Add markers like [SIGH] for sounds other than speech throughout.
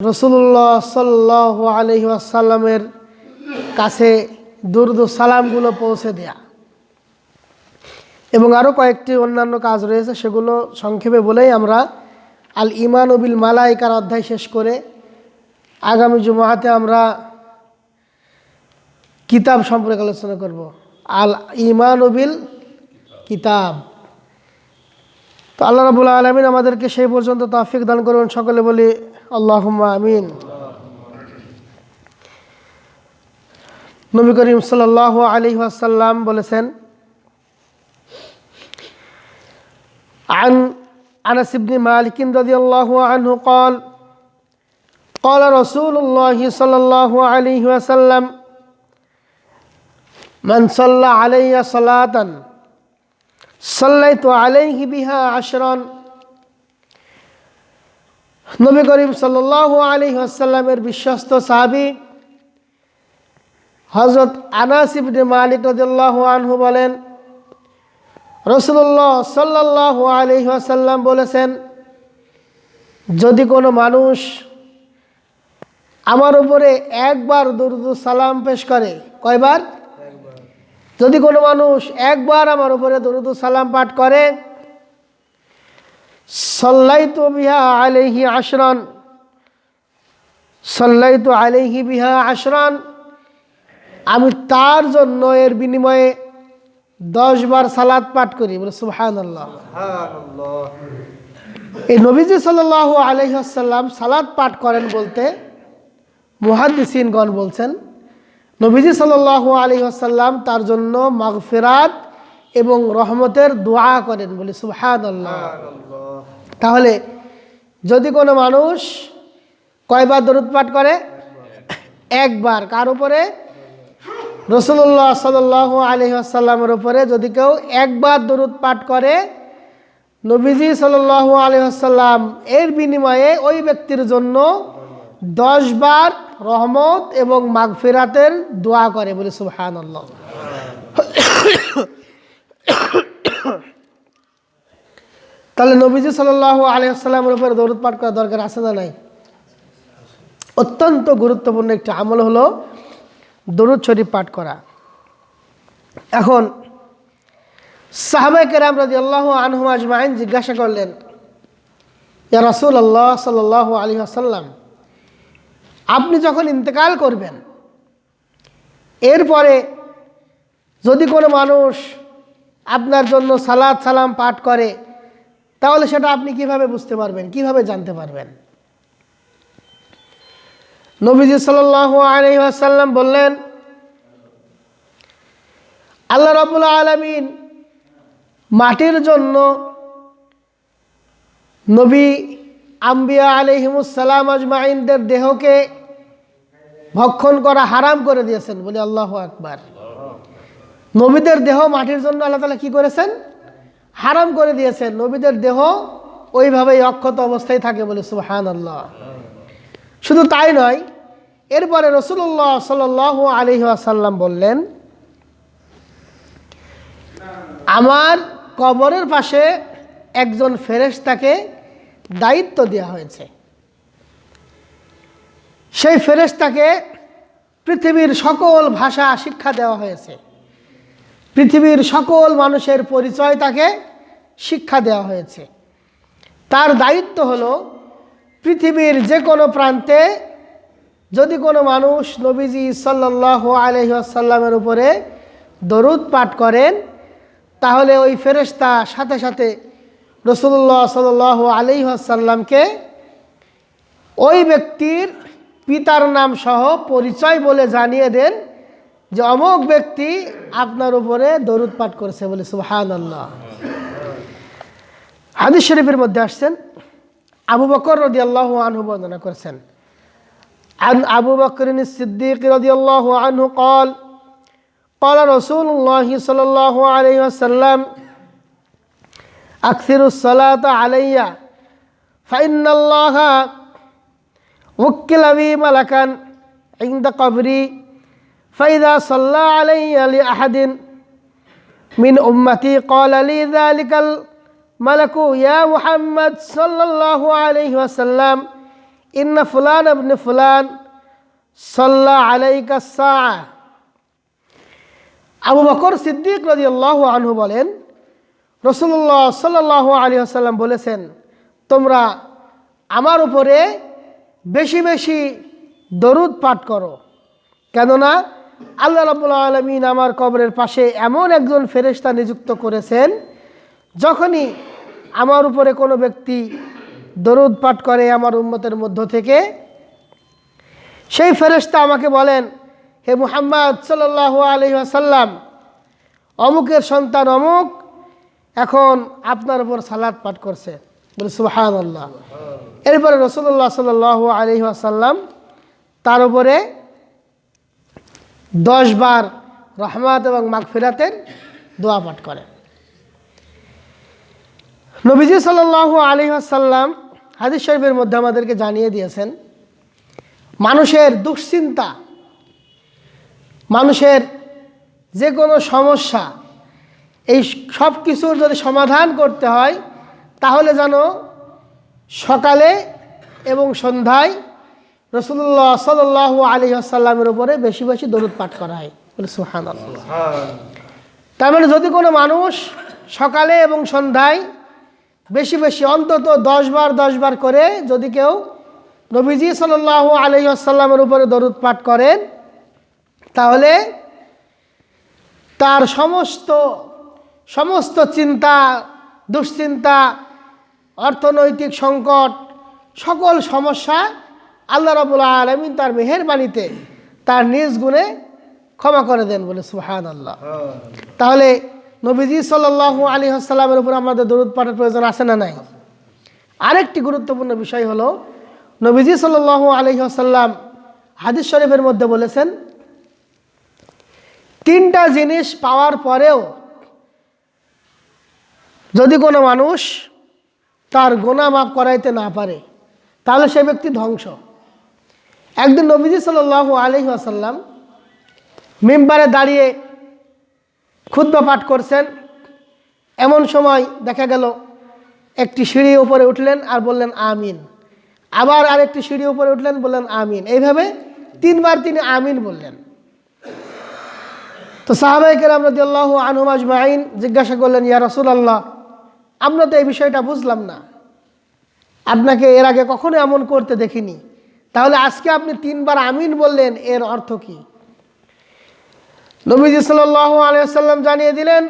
রসুল্লাহ সাল্লাহ আলহি আসাল্লামের কাছে দুর্দ সালামগুলো পৌঁছে দেয়া। এবং আরও কয়েকটি অন্যান্য কাজ রয়েছে, সেগুলো সংক্ষেপে বলেই আমরা আল ইমান উবিল মালাইকার অধ্যায় শেষ করে আগামী জুমাহাতে আমরা কিতাব সম্পর্কে আলোচনা করব। আল ইমান উবিল কিতাব। তো আল্লাহ রাবুল আলমিন আমাদেরকে সেই পর্যন্ত তাফিক দান করুন সকলে বলি আল্লাহ আমিন নবী করিম সাল্লাহ আলী আসাল্লাম বলেছেন عن أنس بن مالك رضي الله عنه قال قال رسول الله صلى الله عليه وسلم من صلى علي صلاةً সাল্লাইতু আলাইহি বিহা আশরান। নবী করিম সাল্লাল্লাহু আলাইহি ওয়াসাল্লামের বিশ্বস্ত সাহাবী হযরত আনাস ইবনে মালিক রাদিয়াল্লাহু আনহু বলেন, রাসূলুল্লাহ সাল্লাল্লাহু আলাইহি ওয়াসাল্লাম বলেছেন, যদি কোনো মানুষ আমার উপরে একবার দুরুদ সালাম পেশ করে, কয়বার? যদি কোনো মানুষ একবার আমার উপরে দরুদ সালাম পাঠ করে সল্লাই তো বিহা আলেহি আশরান সল্লাই তো আলেহি বিহা আশরান আমি তার জন্য এর বিনিময়ে দশ বার সালাদ পাঠ করি। বলে সুহান আল্লাহ এই নবীজি সাল আলহাসাল্লাম সালাদ পাঠ করেন বলতে মুহাদ্দিসিনগণ বলছেন নবীজি সাল আলী আসাল্লাম তার জন্য মাগফেরাত এবং রহমতের দোয়া করেন বলে সুহান তাহলে যদি কোনো মানুষ কয়বার দরুদ পাঠ করে? একবার। কার উপরে? রসুল্লাহ সাল আলী আসাল্লামের উপরে। যদি কেউ একবার দরুদ পাঠ করে নবীজি সাল আলী আসাল্লাম এর বিনিময়ে ওই ব্যক্তির জন্য দশ বার রহমত এবং মাগফিরাতের দোয়া করে বলে সুবহান তাহলে নবীজি সাল আলিয়াল্লামের উপরে দৌড় পাঠ করা দরকার আছে না নাই? অত্যন্ত গুরুত্বপূর্ণ একটি আমল হলো দরুদ শরীফ পাঠ করা। এখন সাহাবাই কেরাম রাজি আল্লাহ আনহু আজমাইন জিজ্ঞাসা করলেন, ইয়া রাসুল আল্লাহ সাল আলী আসাল্লাম আপনি যখন ইন্তেকাল করবেন, এরপরে যদি কোনো মানুষ আপনার জন্য সালাদ সালাম পাঠ করে, তাহলে সেটা আপনি কীভাবে বুঝতে পারবেন, কীভাবে জানতে পারবেন? নবীজি সাল আলহাসাল্লাম বললেন, আল্লাহ রবুল্লা আলমিন মাটির জন্য নবী আম্বিয়া আলিহিমুসালাম আজমাইনদের দেহকে ভক্ষণ করা হারাম করে দিয়েছেন, বলে আল্লাহ আকবার। নবীদের দেহ মাটির জন্য আল্লাহ তালা কী করেছেন? হারাম করে দিয়েছেন। নবীদের দেহ ওইভাবেই অক্ষত অবস্থায় থাকে বলে সুহান আল্লাহ শুধু তাই নয়, এরপরে রসুল্লাহ সাল আলহি আসাল্লাম বললেন, আমার কবরের পাশে একজন ফেরেশতাকে দায়িত্ব দেওয়া হয়েছে। সেই ফেরেশতাকে পৃথিবীর সকল ভাষা, শিক্ষা দেওয়া হয়েছে। পৃথিবীর সকল মানুষের পরিচয় তাকে শিক্ষা দেওয়া হয়েছে। তার দায়িত্ব হলো পৃথিবীর যে কোনো প্রান্তে যদি কোনো মানুষ নবীজি সাল্লাহ আলহাসাল্লামের উপরে দরুদ পাঠ করেন, তাহলে ওই ফেরেশতা সাথে সাথে রসুল্লাহ সাল আলি আসাল্লামকে ওই ব্যক্তির পিতার নাম সহ পরিচয় বলে জানিয়ে দেন যে অমুক ব্যক্তি আপনার উপরে দরুদ পাঠ করেছে বলে সুহান আল্লাহ হাদিস শরীফের মধ্যে আসছেন আবু বকর রদি আল্লাহ আনহু বর্ণনা করেছেন عن أبو بكر الصديق رضي الله عنه قال قال رسول الله صلى الله عليه وسلم أكثر الصلاة علي فإن الله وكل بي ملكا عند قبري فإذا صلى علي لأحد من أمتي قال لي ذلك الملك يا محمد صلى الله عليه وسلم ইন্না ফুলান আপনি ফুলান সাল্লাহ আলাইকা সা আবু বকর সিদ্দিক রাজি আল্লাহ আনহু বলেন রসুল্লাহ সাল্লাহ আলী আসাল্লাম বলেছেন তোমরা আমার উপরে বেশি বেশি দরুদ পাঠ করো। কেননা আল্লাহ রাবুল আলমিন আমার কবরের পাশে এমন একজন ফেরেশতা নিযুক্ত করেছেন, যখনই আমার উপরে কোনো ব্যক্তি দরুদ পাঠ করে আমার উম্মতের মধ্য থেকে, সেই ফেরেশতা আমাকে বলেন, হে মুহাম্মদ সাল্লাহ আলহি আসাল্লাম অমুকের সন্তান অমুক, এখন আপনার উপর সালাদ পাঠ করছে। বলে সুহান আল্লাহ এরপরে রসুল্লাহ সাল আলহি আসাল্লাম তার উপরে দশ বার রহমাত এবং মাগফিরাতের দোয়া পাঠ করেন। নবীজি সাল আলী আসাল্লাম হাদিস শরীফের মধ্যে আমাদেরকে জানিয়ে দিয়েছেন, মানুষের দুশ্চিন্তা, মানুষের যে কোনো সমস্যা, এই সব কিছুর যদি সমাধান করতে হয় তাহলে যেন সকালে এবং সন্ধ্যায় রসুল্লাহ সাল আলী আসাল্লামের উপরে বেশি বেশি দরুদ পাঠ করা হয়। বলে সুহান তার মানে যদি কোনো মানুষ সকালে এবং সন্ধ্যায় বেশি বেশি অন্তত দশ বার দশ বার করে যদি কেউ নবীজি সাল আলী আসাল্লামের উপরে দরুদ পাঠ করেন, তাহলে তার সমস্ত সমস্ত চিন্তা, দুশ্চিন্তা অর্থনৈতিক সংকট, সকল সমস্যা আল্লাহ রবুল্লা আলমিন তার মেহেরবানিতে তার নিজ গুণে ক্ষমা করে দেন বলে সুহান আল্লাহ তাহলে নবীজি সাল আলী আসসালামের উপর আমাদের দরুদ পাঠের প্রয়োজন আছে না নাই? আরেকটি গুরুত্বপূর্ণ বিষয় হলো, নবীজি সাল আলী আসাল্লাম হাদিস শরীফের মধ্যে বলেছেন, তিনটা জিনিস পাওয়ার পরেও যদি কোনো মানুষ তার গোনা মাফ করাইতে না পারে, তাহলে সে ব্যক্তি ধ্বংস। একদিন নবীজি সাল আলহি আসাল্লাম মেম্বারে দাঁড়িয়ে ক্ষুদ্র পাঠ করছেন। এমন সময় দেখা গেল, একটি সিঁড়ি উপরে উঠলেন আর বললেন, আমিন। আবার আরেকটি সিঁড়ি উপরে উঠলেন, বললেন, আমিন। এইভাবে তিনবার তিনি আমিন বললেন। তো সাহাবাইকের আমরা দিল্লাহ আনহুম আজমাইন জিজ্ঞাসা করলেন, ইয়া রসুল আল্লাহ আমরা তো এই বিষয়টা বুঝলাম না। আপনাকে এর আগে কখনো এমন করতে দেখিনি। তাহলে আজকে আপনি তিনবার আমিন বললেন, এর অর্থ কি? নবীজি সাল আলাইসাল্লাম জানিয়ে দিলেন,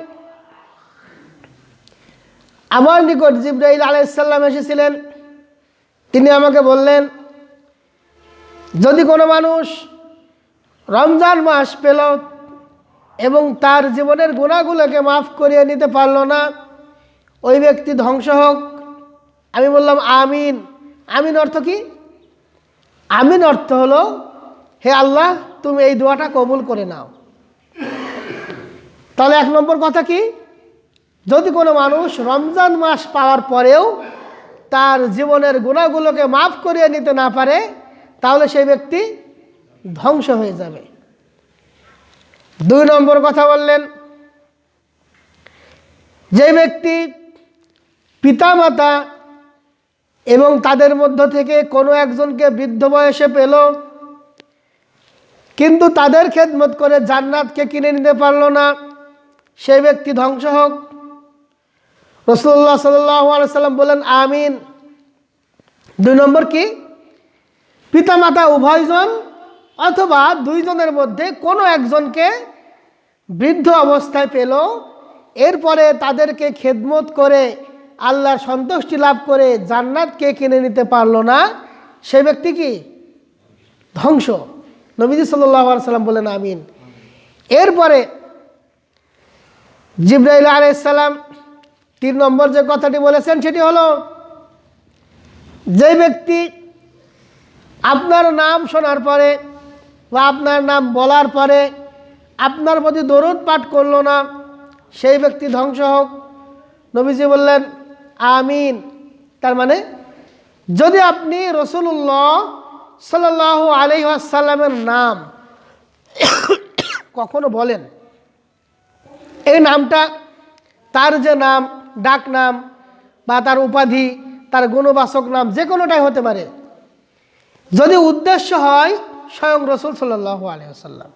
আমার নিকট জিব্রাইল আলাইসাল্লাম এসেছিলেন। তিনি আমাকে বললেন, যদি কোনো মানুষ রমজান মাস পেল এবং তার জীবনের গুণাগুলোকে মাফ করিয়ে নিতে পারল না ওই ব্যক্তি ধ্বংস হোক। আমি বললাম, আমিন। আমিন অর্থ কি? আমিন অর্থ হলো, হে আল্লাহ, তুমি এই দোয়াটা কবুল করে নাও। তাহলে এক নম্বর কথা কি? যদি কোনো মানুষ রমজান মাস পাওয়ার পরেও তার জীবনের গুণাগুলোকে মাফ করিয়ে নিতে না পারে, তাহলে সেই ব্যক্তি ধ্বংস হয়ে যাবে। দুই নম্বর কথা বললেন, যে ব্যক্তি পিতামাতা এবং তাদের মধ্য থেকে কোনো একজনকে বৃদ্ধ বয়সে পেল, কিন্তু তাদের খেদমত করে জান্নাতকে কিনে নিতে পারল না। সে ব্যক্তি ধ্বংস হোক। রসুল্লাহ সাল্লাম বলেন, আমিন। দুই নম্বর কি? পিতামাতা উভয়জন অথবা দুইজনের মধ্যে কোনো একজনকে বৃদ্ধ অবস্থায় পেল, এরপরে তাদেরকে খেদমত করে আল্লাহর সন্তুষ্টি লাভ করে জান্নাতকে কিনে নিতে পারল না? সে ব্যক্তি কি? ধ্বংস। নবীজি সাল্লাম বলেন, আমিন। এরপরে জিব্রাইল আলাইসাল্লাম তিন নম্বর যে কথাটি বলেছেন, সেটি হলো যে ব্যক্তি আপনার নাম শোনার পরে বা আপনার নাম বলার পরে আপনার প্রতি দরুদ পাঠ করল না, সেই ব্যক্তি ধ্বংস হোক। নবীজি বললেন আমিন। তার মানে যদি আপনি রসুল্লাহ সাল আলি আসাল্লামের নাম কখনো বলেন, এই নামটা তার যে নাম, ডাক নাম বা তার উপাধি, তার গুণবাচক নাম যে কোনোটাই হতে পারে, যদি উদ্দেশ্য হয় স্বয়ং রসুল সাল্লাহ আলহাম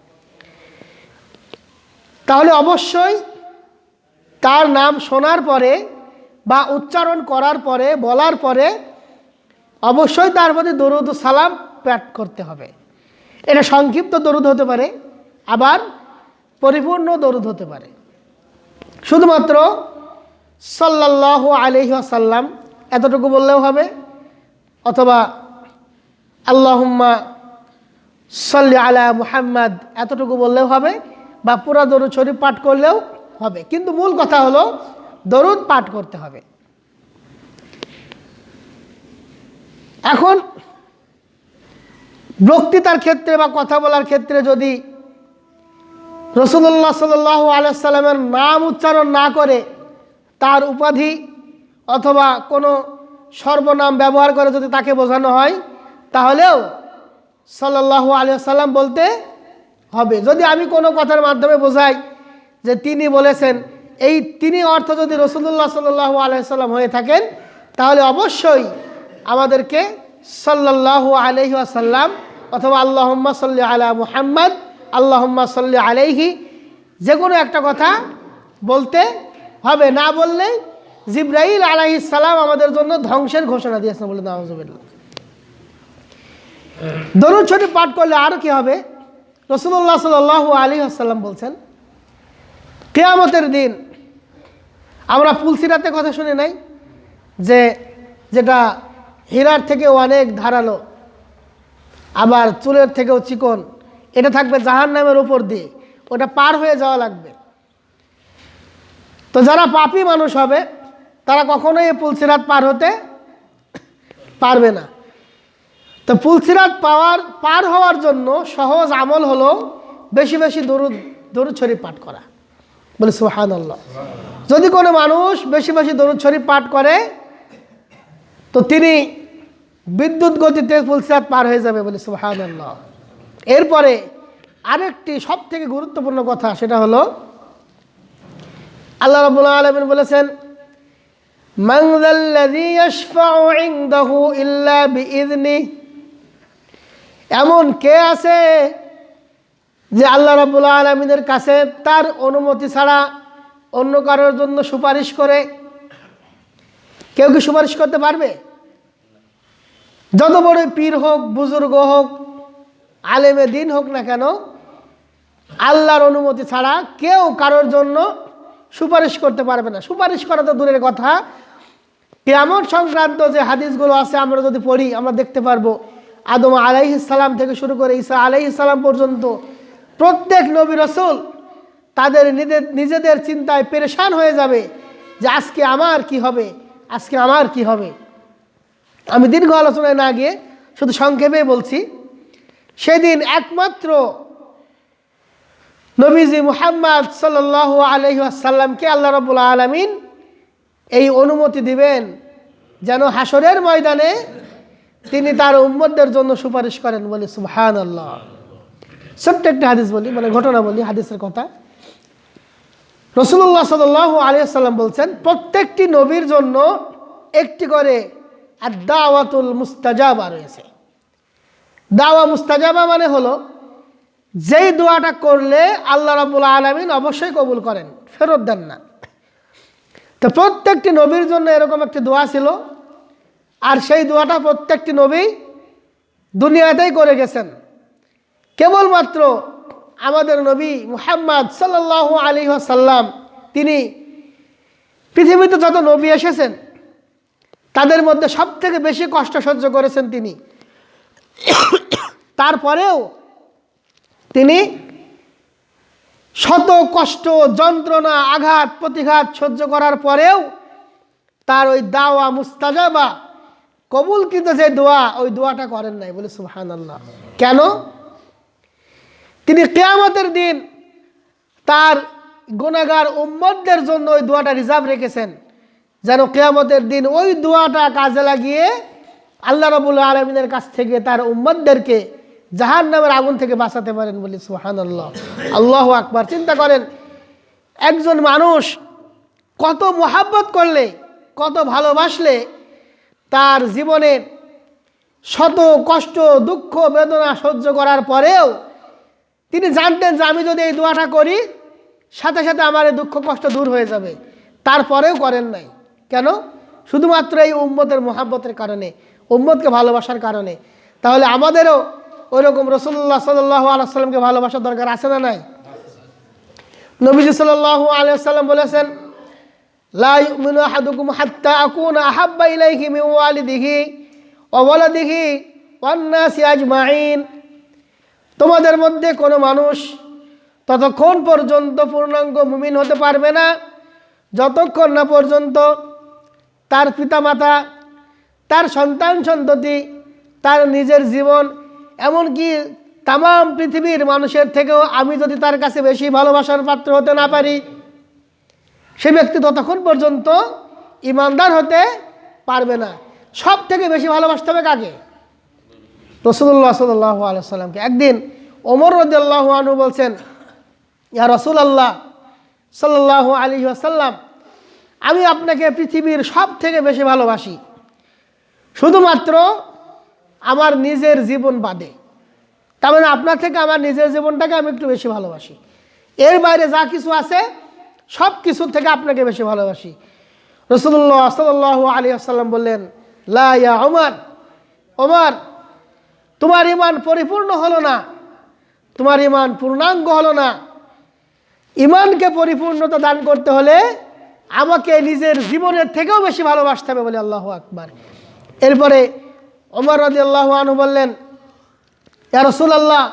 তাহলে অবশ্যই তার নাম শোনার পরে বা উচ্চারণ করার পরে, বলার পরে অবশ্যই তার মধ্যে দরুদ সালাম প্যাট করতে হবে। এটা সংক্ষিপ্ত দরুদ হতে পারে, আবার পরিপূর্ণ দরুদ হতে পারে। শুধুমাত্র সাল্লাহ আলহি আসাল্লাম এতটুকু বললেও হবে, অথবা আল্লাহম্মা সাল্লি আলা মুহাম্মদ এতটুকু বললেও হবে, বা পুরা দরুদ শরীফ পাঠ করলেও হবে। কিন্তু মূল কথা হলো দরুদ পাঠ করতে হবে। এখন বক্তৃতার ক্ষেত্রে বা কথা বলার ক্ষেত্রে যদি রসুল্লাহ সাল আলাইসাল্লামের নাম উচ্চারণ না করে তার উপাধি অথবা কোনো সর্বনাম ব্যবহার করে যদি তাকে বোঝানো হয়, তাহলেও সাল্লাহ আলিয়াল্লাম বলতে হবে। যদি আমি কোনো কথার মাধ্যমে বোঝাই যে তিনি বলেছেন এই তিনি অর্থ যদি রসুল্লাহ সাল্লাহ আলাইসাল্লাম হয়ে থাকেন, তাহলে অবশ্যই আমাদেরকে সাল্লাহ আলহি আসাল্লাম অথবা আল্লাহম্মা সাল্লি আলা মুহাম্মদ, আল্লাহম্মা সাল্লি আলাইহি, যে কোনো একটা কথা বলতে হবে। না বললে জিব্রাইল আলাহি সালাম আমাদের জন্য ধ্বংসের ঘোষণা দিয়েছেন বলে নামাজবিল্লা দরুদ ছুটি পাঠ করলে আরও কি হবে? রসুল্লাহ সাল আলী আসাল্লাম বলছেন, কেয়ামতের দিন আমরা পুলসিরাতে কথা শুনে নাই যে, যেটা হীরার থেকেও অনেক ধারালো, আবার চুলের থেকেও চিকন, এটা থাকবে জাহান নামের উপর দিয়ে, ওটা পার হয়ে যাওয়া লাগবে। তো যারা পাপি মানুষ হবে, তারা কখনোই এই পুলসিরাত পার হতে পারবে না। তো পুলসিরাত পাওয়ার, পার হওয়ার জন্য সহজ আমল হলো বেশি বেশি দরুদ দরুদ শরীফ পাঠ করা। বলে সুহান আল্লাহ যদি কোনো মানুষ বেশি বেশি দরুদ শরীফ পাঠ করে, তো তিনি বিদ্যুৎ গতিতে ফুলসিরাত পার হয়ে যাবে বলে সুহান আল্লাহ এরপরে আরেকটি সব থেকে গুরুত্বপূর্ণ কথা, সেটা হলো, আল্লাহ রবুল্লা আলমিন বলেছেন এমন কে আছে যে আল্লাহ রবুল্লা আলমিনের কাছে তার অনুমতি ছাড়া অন্য কারোর জন্য সুপারিশ করে কেউ কি সুপারিশ করতে পারবে? যত বড় পীর হোক, বুজুর্গ হোক, আলেমে দিন হোক না কেন, আল্লাহর অনুমতি ছাড়া কেউ কারোর জন্য সুপারিশ করতে পারবে না। সুপারিশ করা তো দূরের কথা। কেমন সংক্রান্ত যে হাদিসগুলো আছে, আমরা যদি পড়ি, আমরা দেখতে পারব, আদম আলাইসালাম থেকে শুরু করে ঈসা আলাইসালাম পর্যন্ত প্রত্যেক নবী রসুল তাদের নিজেদের চিন্তায় পেরেশান হয়ে যাবে যে আজকে আমার কি হবে? আজকে আমার কি হবে? আমি দীর্ঘ আলোচনায় না গিয়ে শুধু সংক্ষেপে বলছি, সেদিন একমাত্র নবীজি মুহাম্মদ সাল আলহি আসাল্লামকে আল্লাহ রবুল্লা আলমিন এই অনুমতি দিবেন যেন হাসরের ময়দানে তিনি তার উম্মদের জন্য সুপারিশ করেন বলে সুহান আল্লাহ ছোট্ট একটা হাদিস বলি মানে ঘটনা বলি, হাদিসের কথা। রসুল্লাহ সাল আলিয়াল্লাম বলছেন, প্রত্যেকটি নবীর জন্য একটি করে আর দাওয়াতুল মুস্তাজাবা রয়েছে। দাওয়া মুস্তাজাবা মানে হলো, যেই দোয়াটা করলে আল্লাহ রাবুল আলমিন অবশ্যই কবুল করেন, ফেরত দেন না। তো প্রত্যেকটি নবীর জন্য এরকম একটি দোয়া ছিল, আর সেই দোয়াটা প্রত্যেকটি নবী দুনিয়াতেই করে গেছেন। কেবলমাত্র আমাদের নবী মুহাম্মদ সাল্লাহ আলী সাল্লাম তিনি পৃথিবীতে যত নবী এসেছেন, তাদের মধ্যে সব থেকে বেশি কষ্ট সহ্য করেছেন তিনি। তারপরেও তিনি শত কষ্ট, যন্ত্রণা, আঘাত, প্রতিঘাত সহ্য করার পরেও তার ওই দাওয়া মুস্তাজাবা, কবুলকৃত যে দোয়া, ওই দোয়াটা করেন নাই বলে সুহান আল্লাহ কেন? তিনি কেয়ামতের দিন তার গুণাগার উম্মদদের জন্য ওই দোয়াটা রিজার্ভ রেখেছেন, যেন কেয়ামতের দিন ওই দোয়াটা কাজে লাগিয়ে আল্লাহ রবুল আলমিনের কাছ থেকে তার উম্মদদেরকে জাহান নামের আগুন থেকে বাঁচাতে পারেন বলি সুহান আল্লাহ আল্লাহ আকবার। চিন্তা করেন, একজন মানুষ কত মোহাব্বত করলে, কত ভালোবাসলে তার জীবনের শত কষ্ট, দুঃখ, বেদনা সহ্য করার পরেও তিনি জানতেন যে আমি যদি এই দোয়াটা করি, সাথে সাথে আমার এই দুঃখ কষ্ট দূর হয়ে যাবে। তারপরেও করেন নাই। কেন? শুধুমাত্র এই উম্মতের মোহাব্বতের কারণে, উম্মতকে ভালোবাসার কারণে। তাহলে আমাদেরও ওই রকম রসুল্লাহ সাল্লাহ আলাইসাল্লামকে ভালোবাসার দরকার আছে না নাই? নবীজি সাল্লাহ আলিয়াল্লাম বলেছেন, লা ইউমিনু আহাদুকুম হাত্তা আকুনা আহাব্বা ইলাইহি নাসি আজমাইন। তোমাদের মধ্যে কোনো মানুষ ততক্ষণ পর্যন্ত পূর্ণাঙ্গ মুমিন হতে পারবে না। যতক্ষণ না পর্যন্ত তার পিতামাতা, তার সন্তান সন্ততি, তার নিজের জীবন, এমনকি তাম পৃথিবীর মানুষের থেকেও আমি যদি তার কাছে বেশি ভালোবাসার পাত্র হতে না পারি, সে ব্যক্তি ততক্ষণ পর্যন্ত ইমানদার হতে পারবে না। সব থেকে বেশি ভালোবাসতে হবে কাকে? রসুল্লাহ সাল্লাহ আলাইসাল্লামকে একদিন ওমর রদুল্লাহ আনু বলছেন, ইয়া রসুল আল্লাহ সাল্লাহ আলী আসাল্লাম আমি আপনাকে পৃথিবীর সব থেকে বেশি ভালোবাসি। শুধুমাত্র আমার নিজের জীবন বাদে। তার মানে আপনার থেকে আমার নিজের জীবনটাকে আমি একটু বেশি ভালোবাসি। এর বাইরে যা কিছু আছে, সব কিছুর থেকে আপনাকে বেশি ভালোবাসি। রসুল্লাহ সাল্লাহ আলী আসাল্লাম বললেন, লা ইয়া ওমর ওমর, তোমার ইমান পরিপূর্ণ হলো না। তোমার ইমান পূর্ণাঙ্গ হলো না। ইমানকে পরিপূর্ণতা দান করতে হলে আমাকে নিজের জীবনের থেকেও বেশি ভালোবাসতে হবে বলে আল্লাহ আকবার। এরপরে ওমর রদি আল্লাহ আনু বললেন, ইয়া রসুলাল্লাহ,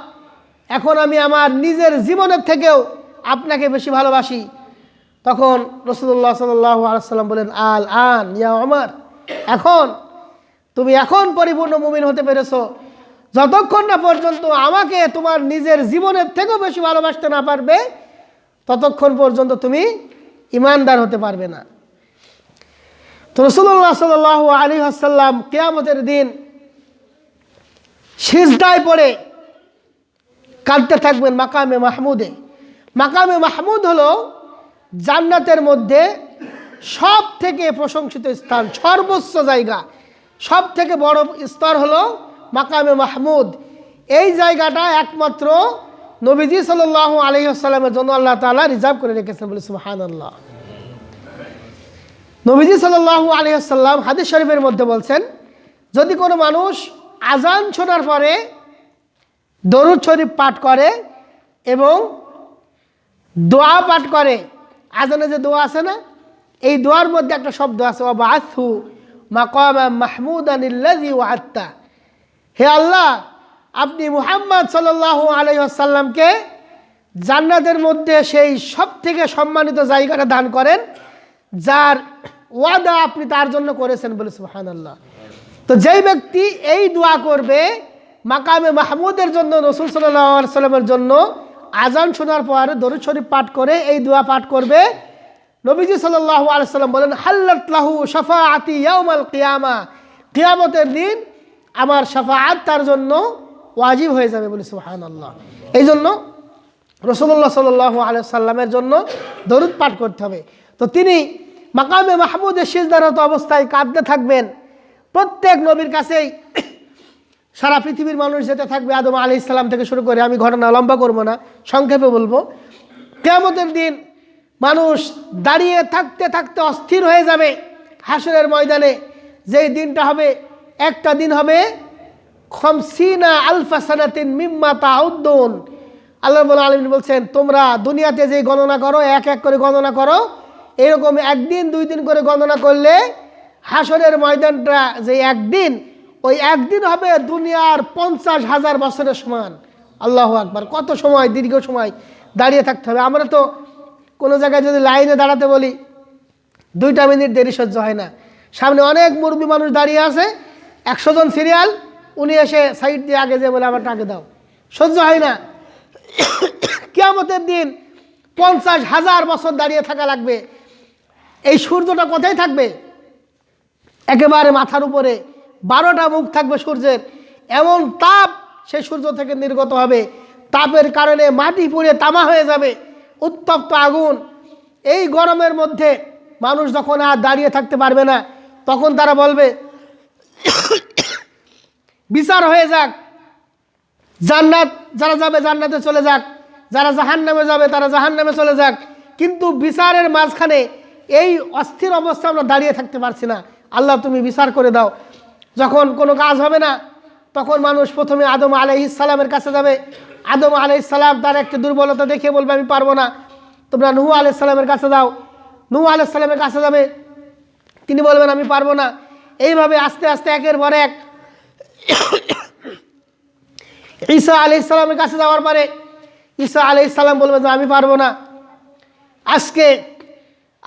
এখন আমি আমার নিজের জীবনের থেকেও আপনাকে বেশি ভালোবাসি। তখন রসুল্লাহ সাল্লাম বলেন আল আন ইয়া অমর এখন তুমি এখন পরিপূর্ণ মুমিন হতে পেরেছ। যতক্ষণ না পর্যন্ত আমাকে তোমার নিজের জীবনের থেকেও বেশি ভালোবাসতে না পারবে, ততক্ষণ পর্যন্ত তুমি ইমানদার হতে পারবে না। তো রসুল্লাহ সাল আলী আসাল্লাম কেয়ামতের দিন সিজদায় পড়ে কাঁদতে থাকবেন মাকামে মাহমুদে। মাকামে মাহমুদ হলো জান্নাতের মধ্যে সব থেকে প্রশংসিত স্থান, সর্বোচ্চ জায়গা সব থেকে বড় স্তর হলো মাকামে মাহমুদ। এই জায়গাটা একমাত্র নবীজি সাল আলহি আসসালামের জন্য আল্লাহ তালা রিজার্ভ করে রেখেছেন বলে সুহান আল্লাহ নবীজি সাল আলহি আসাল্লাম হাদিস শরীফের মধ্যে বলছেন, যদি কোনো মানুষ আজান শোনার পরে দরুদ শরীফ পাঠ করে এবং দোয়া পাঠ করে আজানে যে দোয়া আছে না, এই দোয়ার মধ্যে একটা শব্দ আছে আসু মাকামা মাহমুদ আনিল্লাজি ও আত্মা হে আল্লাহ, আপনি মুহাম্মদ সাল্লাহ আলাইসাল্লামকে জান্নাতের মধ্যে সেই সব থেকে সম্মানিত জায়গাটা দান করেন, যার ওয়াদা আপনি তার জন্য করেছেন বলে সুহান আল্লাহ তো যেই ব্যক্তি এই দোয়া করবে, মাকামে মাহমুদের জন্য, রসুল সাল্লামের জন্য আজান শোনার পর দরুদ শরীফ পাঠ করে এই দোয়া পাঠ করবে, নবীজি সাল্লাহ আলাইসাল্লাম বলেন হাল্লাতলাহু সফা আতি ইয়াউমাল কিয়ামা। কিয়ামতের দিন আমার সাফাআত তার জন্য ওয়াজিব হয়ে যাবে বলে সুহান আল্লাহ এই জন্য রসুল্লাহ সাল্লাহ আলিয়া সাল্লামের জন্য দরুদ পাঠ করতে হবে। তো তিনি মাকামে মাহমুদের সিজদারত অবস্থায় কাঁদতে থাকবেন। প্রত্যেক নবীর কাছেই সারা পৃথিবীর মানুষ যেতে থাকবে আদম আলি ইসলাম থেকে শুরু করে, আমি ঘটনা লম্বা করব না, সংক্ষেপে বলব। কেমতের দিন মানুষ দাঁড়িয়ে থাকতে থাকতে অস্থির হয়ে যাবে হাসরের ময়দানে। যেই দিনটা হবে একটা দিন হবে খমসিনা আলফা সানাতিন মিম্মা তাউদ্দুন। আল্লাহ বল আলমিন বলছেন, তোমরা দুনিয়াতে যে গণনা করো, এক এক করে গণনা করো। এরকম একদিন, দুই দিন করে গণনা করলে হাসরের ময়দানটা যে একদিন, ওই একদিন হবে দুনিয়ার পঞ্চাশ হাজার বছরের সমান। আল্লাহ আকবার। কত সময়? দীর্ঘ সময় দাঁড়িয়ে থাকতে হবে। আমরা তো কোনো জায়গায় যদি লাইনে দাঁড়াতে বলি, দুইটা মিনিট দেরি সহ্য হয় না। সামনে অনেক মুরব্বী মানুষ দাঁড়িয়ে আছে। একশো জন সিরিয়াল উনি এসে সাইড দিয়ে আগে যে বলে, আমার টাকে দাও। সহ্য হয় না। কেয়ামতের দিন পঞ্চাশ হাজার বছর দাঁড়িয়ে থাকা লাগবে। এই সূর্যটা কোথায় থাকবে? একেবারে মাথার উপরে বারোটা মুখ থাকবে সূর্যের। এমন তাপ সে সূর্য থেকে নির্গত হবে। তাপের কারণে মাটি পুড়ে তামা হয়ে যাবে। উত্তপ্ত আগুন। এই গরমের মধ্যে মানুষ যখন আর দাঁড়িয়ে থাকতে পারবে না, তখন তারা বলবে [COUGHS] বিচার হয়ে যাক। জান্নাত, যারা যাবে জান্নাতে চলে যাক। যারা জাহান নামে যাবে, তারা জাহান নামে চলে যাক। কিন্তু বিচারের মাঝখানে এই অস্থির অবস্থা আমরা দাঁড়িয়ে থাকতে পারছি না। আল্লাহ, তুমি বিচার করে দাও। যখন কোনো কাজ হবে না, তখন মানুষ প্রথমে আদম আলাই ইসালামের কাছে যাবে। আদম আলাই ইসালাম তার একটা দুর্বলতা দেখে বলবে, আমি পারব না। তোমরা নুহু আলাই সালামের কাছে যাও। নুহু আলাই সালামের কাছে যাবে। তিনি বলবেন, আমি পারব না। এইভাবে আস্তে আস্তে একের পর এক। ঈসা আলি ইসলামের কাছে যাওয়ার পরে ঈসা আলি ইসলাম বলবেন যে, আমি পারব না। আজকে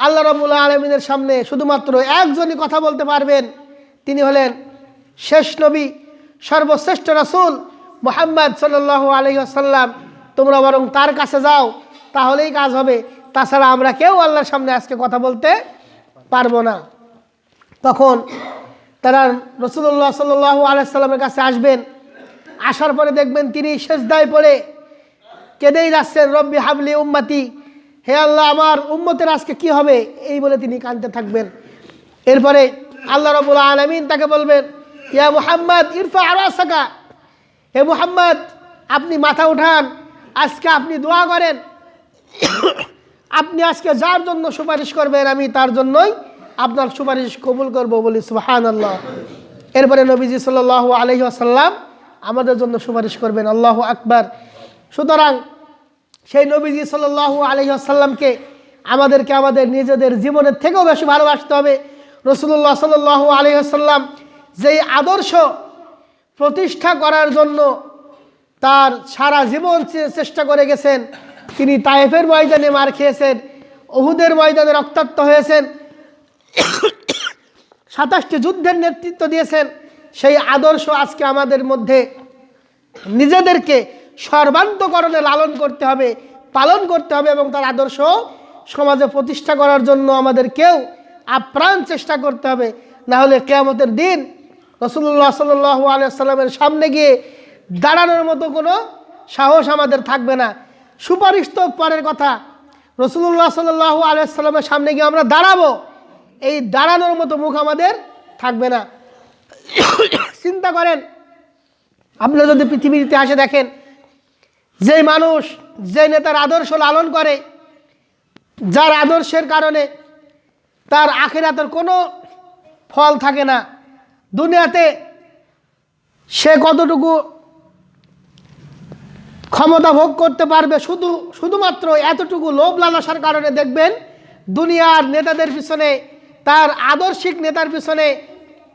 আল্লাহ রবুল্লা আলমিনের সামনে শুধুমাত্র একজনই কথা বলতে পারবেন। তিনি হলেন শেষ নবী, সর্বশ্রেষ্ঠ রাসূল মোহাম্মদ সাল্লাহ আলহি আসাল্লাম তোমরা বরং তার কাছে যাও, তাহলেই কাজ হবে। তাছাড়া আমরা কেউ আল্লাহর সামনে আজকে কথা বলতে পারব না। তখন তারা রসুল্লাহ সাল্লাহ আলাইসাল্লামের কাছে আসবেন। আসার পরে দেখবেন তিনি শেষদায় পড়ে কেঁদেই যাচ্ছেন, রব্বি হাবলি উম্মাতি, হে আল্লাহ, আমার উম্মতের আজকে কি হবে? এই বলে তিনি কাঁদতে থাকবেন। এরপরে আল্লাহ রবুল আলমিন তাকে বলবেন, ইয়া মুহাম্মদ, ইরফা আরও সাকা হে মুহাম্মদ, আপনি মাথা উঠান, আজকে আপনি দোয়া করেন। আপনি আজকে যার জন্য সুপারিশ করবেন, আমি তার জন্যই আপনার সুপারিশ কবুল করব বলি সুহান আল্লাহ এরপরে নবীজি সাল আলহি আসাল্লাম আমাদের জন্য সুপারিশ করবেন, আল্লাহ আকবার। সুতরাং সেই নবীজি সাল আলহি আসাল্লামকে আমাদেরকে আমাদের নিজেদের জীবনের থেকেও বেশি ভালোবাসতে হবে। রসুল্লাহ সাল আলহি আসাল্লাম যেই আদর্শ প্রতিষ্ঠা করার জন্য তার সারা জীবন চেষ্টা করে গেছেন, তিনি তায়েফের ময়দানে মার খেয়েছেন অহুদের ময়দানে রক্তাক্ত হয়েছেন সাতাশটি যুদ্ধের নেতৃত্ব দিয়েছেন। সেই আদর্শ আজকে আমাদের মধ্যে নিজেদেরকে সর্বান্তকরণে লালন করতে হবে, পালন করতে হবে এবং তার আদর্শ সমাজে প্রতিষ্ঠা করার জন্য আমাদের কেউ আপ্রাণ চেষ্টা করতে হবে। না হলে কেয়ামতের দিন রসুল্লাহ সাল্লাহ আলিয়াল্লামের সামনে গিয়ে দাঁড়ানোর মতো কোনো সাহস আমাদের থাকবে না। সুপারিশ তো পরের কথা। রসুল্লাহ সাল্লাহ আলিয়াল্লামের সামনে গিয়ে আমরা দাঁড়াবো। এই দাঁড়ানোর মতো মুখ আমাদের থাকবে না। চিন্তা করেন আপনারা যদি পৃথিবীর ইতিহাসে দেখেন যে মানুষ যে নেতার আদর্শ লালন করে, যার আদর্শের কারণে তার আখেরাতের কোনো ফল থাকে না। দুনিয়াতে সে কতটুকু ক্ষমতা ভোগ করতে পারবে, শুধু, শুধুমাত্র এতটুকু লোভ লালসার কারণে দেখবেন, দুনিয়ার নেতাদের পিছনে তার আদর্শিক নেতার পিছনে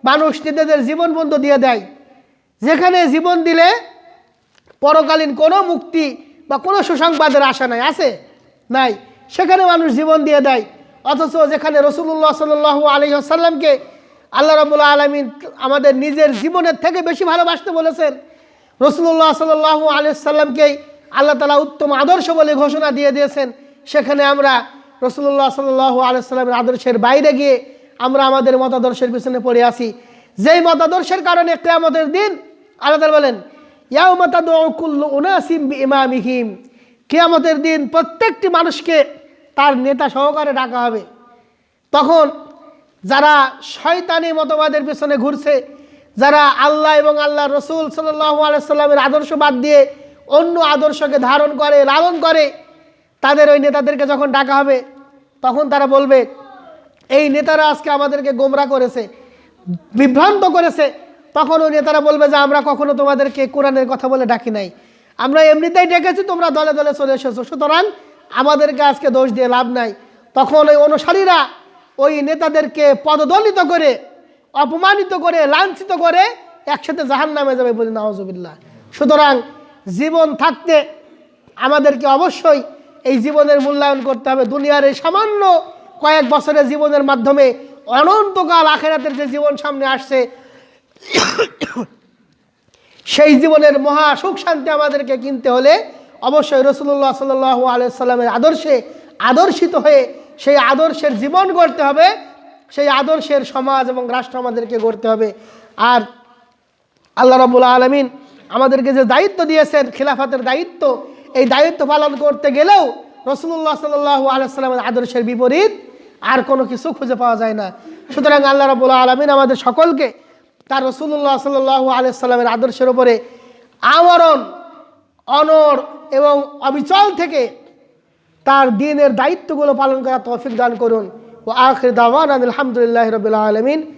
মানুষ নিজেদের জীবন বন্ধ দিয়ে দেয়। যেখানে জীবন দিলে পরকালীন কোনো মুক্তি বা কোনো সুসংবাদের আশা নাই, আছে? নাই। সেখানে মানুষ জীবন দিয়ে দেয়। অথচ যেখানে রসুল্লাহ সাল আলী আসাল্লামকে আল্লাহ রবুল্লা আলমিন আমাদের নিজের জীবনের থেকে বেশি ভালোবাসতে বলেছেন রসুল্লাহ সাল আলী সাল্লামকেই আল্লাহ তালা উত্তম আদর্শ বলে ঘোষণা দিয়ে দিয়েছেন। সেখানে আমরা রসুল্লাহ সাল আয়ুসাল্লামের আদর্শের বাইরে গিয়ে আমরা আমাদের মতাদর্শের পিছনে পড়ে আসি যেই মতাদর্শের কারণে কেয়ামতের দিন তাআলা বলেন ইমামিহিম কেয়ামতের দিন প্রত্যেকটি মানুষকে তার নেতা সহকারে ডাকা হবে। তখন যারা শয়তানি মতবাদের পিছনে ঘুরছে, যারা আল্লাহ এবং আল্লাহ রসুল সাল্লামের আদর্শ বাদ দিয়ে অন্য আদর্শকে ধারণ করে, লালন করে তাদের ওই নেতাদেরকে যখন ডাকা হবে, তখন তারা বলবে, এই নেতারা আজকে আমাদেরকে গোমরা করেছে, বিভ্রান্ত করেছে। তখন ওই নেতারা বলবে যে, আমরা কখনো তোমাদেরকে কোরআনের কথা বলে ডাকি নাই। আমরা এমনিতেই ডেকেছি, তোমরা দলে দলে চলে এসেছ। সুতরাং আমাদেরকে আজকে দোষ দিয়ে লাভ নাই। তখন ওই অনুসারীরা ওই নেতাদেরকে পদদলিত করে, অপমানিত করে, লাঞ্ছিত করে একসাথে জাহান নামে যাবে বলি নওয়াজবিল্লা সুতরাং জীবন থাকতে আমাদেরকে অবশ্যই এই জীবনের মূল্যায়ন করতে হবে। দুনিয়ার এই সামান্য কয়েক বছরের জীবনের মাধ্যমে অনন্তকাল আখেরাতের যে জীবন সামনে আসছে, সেই জীবনের মহা সুখ শান্তি আমাদেরকে কিনতে হলে অবশ্যই রসুল্লাহ সাল আলাইসাল্লামের আদর্শে আদর্শিত হয়ে সেই আদর্শের জীবন গড়তে হবে, সেই আদর্শের সমাজ এবং রাষ্ট্র আমাদেরকে গড়তে হবে। আর আল্লাহ রবুল আলমিন আমাদেরকে যে দায়িত্ব দিয়েছেন, খিলাফাতের দায়িত্ব এই দায়িত্ব পালন করতে গেলেও রসুল্লাহ সাল্লাহ আলাইসাল্লামের আদর্শের বিপরীত আর কোনো কিছু খুঁজে পাওয়া যায় না। সুতরাং আল্লাহ রবুল আলমিন আমাদের সকলকে তার রসুল্লাহ সাল আলিয়াল্লামের আদর্শের ওপরে আমরণ অনর এবং অবিচল থেকে তার দিনের দায়িত্বগুলো পালন করা তৌফিক দান করুন। ও আখির দাওয়ান আলহামদুলিল্লাহ রবিল আলমিন।